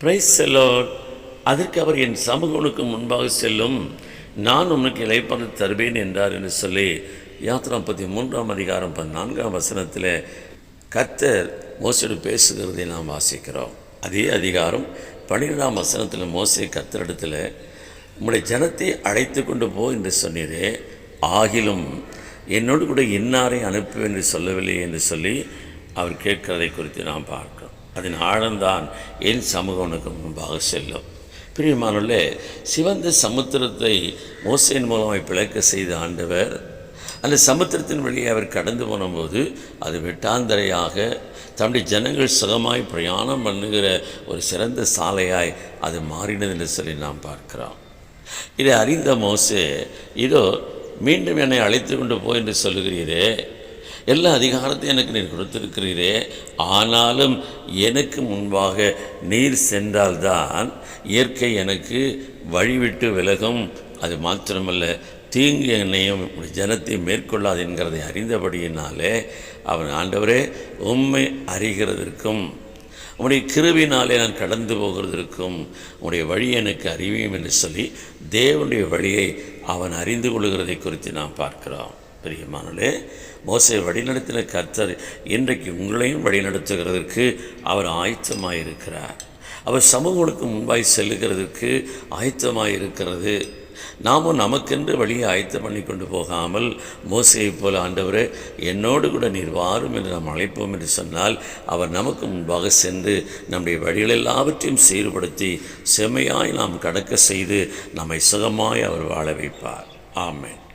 Price செல்லோர் அதற்கு அவர் என் சமூகனுக்கு முன்பாக செல்லும். நான் உனக்கு இலைப்பது தருவேன் என்றார் என்று சொல்லி யாத்திரா பற்றி மூன்றாம் அதிகாரம் பதினான்காம் வசனத்தில் கத்தர் மோசடி பேசுகிறதை நாம் வாசிக்கிறோம். அதே அதிகாரம் பன்னிரெண்டாம் வசனத்தில் மோசை கத்தரிடத்தில் உங்களுடைய ஜனத்தை அழைத்து கொண்டு போ என்று சொன்னீரே. ஆகிலும் என்னோடு கூட இன்னாரை அனுப்புவேன் என்று சொல்லவில்லை என்று சொல்லி அவர் கேட்கிறதை குறித்து நாம் பார்க்கிறோம். அதன் ஆழம்தான் என் சமூகனுக்கு முன்பாக செல்லும். பிரியமானுள்ளே சிவந்த சமுத்திரத்தை மோசையின் மூலமாய் பிளக்க செய்த ஆண்டவர் அந்த சமுத்திரத்தின் வழியே அவர் கடந்து போனபோது அது வெட்டாந்தரையாக தம்முடைய ஜனங்கள் சுகமாய் பிரயாணம் பண்ணுகிற ஒரு சிறந்த சாலையாய் அது மாறினது என்று சொல்லி நாம் பார்க்கிறோம். இதை அறிந்த மோசே இதோ மீண்டும் என்னை அழைத்து கொண்டு போ என்று சொல்லுகிறீரே எல்லா அதிகாரத்தையும் எனக்கு நீர் கொடுத்திருக்கிறீரே. ஆனாலும் எனக்கு முன்பாக நீர் சென்றால்தான் இயற்கை எனக்கு வழிவிட்டு விலகும். அது மாத்திரமல்ல தீங்கு என்னையும் ஜனத்தை மேற்கொள்ளாது என்கிறதை அறிந்தபடியினாலே அவன் ஆண்டவரே உண்மை அறிகிறதற்கும் உம்முடைய கிருவினாலே நான் கடந்து போகிறதற்கும் உம்முடைய வழி எனக்கு அறிவியும் என்று சொல்லி தேவனுடைய வழியை அவன் அறிந்து கொள்கிறதை குறித்து நாம் பார்க்கிறோம். பிரியமானே மோசை வழிநடத்தின கர்த்தர் இன்றைக்கு உங்களையும் வழிநடத்துகிறதற்கு அவர் ஆயத்தமாயிருக்கிறார். அவர் சமூகங்களுக்கு முன்பாய் செல்லுகிறதற்கு ஆயத்தமாயிருக்கிறது. நாமும் நமக்கென்று வழியை ஆயத்தம் பண்ணி கொண்டு போகாமல் மோசையைப் போல ஆண்டவரே என்னோடு கூட நீர் வாரும் என்று நாம் அழைப்போம் என்று சொன்னால் அவர் நமக்கு முன்பாக சென்று நம்முடைய வழிகள் எல்லாவற்றையும் சீர்படுத்தி செம்மையாய் நாம் கடக்க செய்து நம்மை சுகமாய் அவர் வாழ வைப்பார். ஆமேன்.